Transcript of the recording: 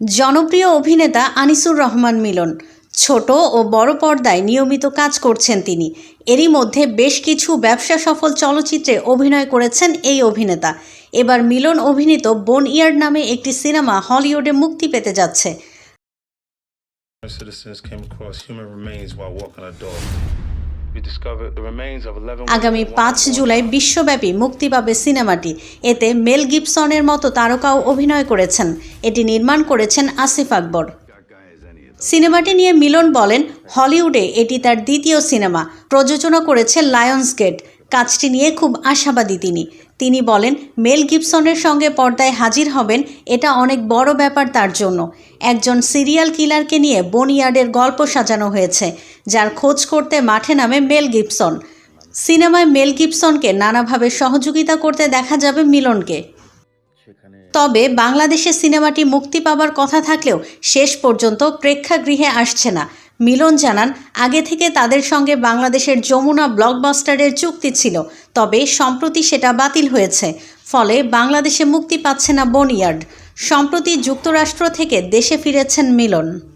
জনপ্রিয় অভিনেতা আনিসুর রহমান মিলন। ছোট ও বড় পর্দায় নিয়মিত কাজ করছেন তিনি। এরই মধ্যে বেশ কিছু ব্যবসা সফল চলচ্চিত্রে অভিনয় করেছেন এই অভিনেতা। এবার মিলন অভিনীত বোন ইয়ার্ড নামে একটি সিনেমা হলিউডে মুক্তি পেতে যাচ্ছে। আগামী পাঁচ জুলাই বিশ্বব্যাপী মুক্তি পাবে সিনেমাটি। এতে মেল গিবসনের মতো তারকাও অভিনয় করেছেন। এটি নির্মাণ করেছেন আসিফ আকবর। সিনেমাটি নিয়ে মিলন বলেন হলিউডে এটি তার দ্বিতীয় সিনেমা। প্রযোজনা করেছে লায়ন্স গেট। কাজটি নিয়ে খুব আশাবাদী তিনি। তিনি বলেন মেল গিবসনের সঙ্গে পর্দায় হাজির হবেন এটা অনেক বড় ব্যাপার তার জন্য। একজন সিরিয়াল কিলারকে নিয়ে বনিয়ার্ডের গল্প সাজানো হয়েছে যার খোঁজ করতে মাঠে নামে মেল গিবসন। সিনেমায় মেল গিবসনকে নানাভাবে সহযোগিতা করতে দেখা যাবে মিলনকে। তবে বাংলাদেশে সিনেমাটি মুক্তি পাবার কথা থাকলেও শেষ পর্যন্ত প্রেক্ষাগৃহে আসছে না। মিলন জানান, আগে থেকে তাদের সঙ্গে বাংলাদেশের যমুনা ব্লকবাস্টারের চুক্তি ছিল, তবে সম্প্রতি সেটা বাতিল হয়েছে। ফলে বাংলাদেশে মুক্তি পাচ্ছে না বনিয়ার্ড। সম্প্রতি যুক্তরাষ্ট্র থেকে দেশে ফিরেছেন মিলন।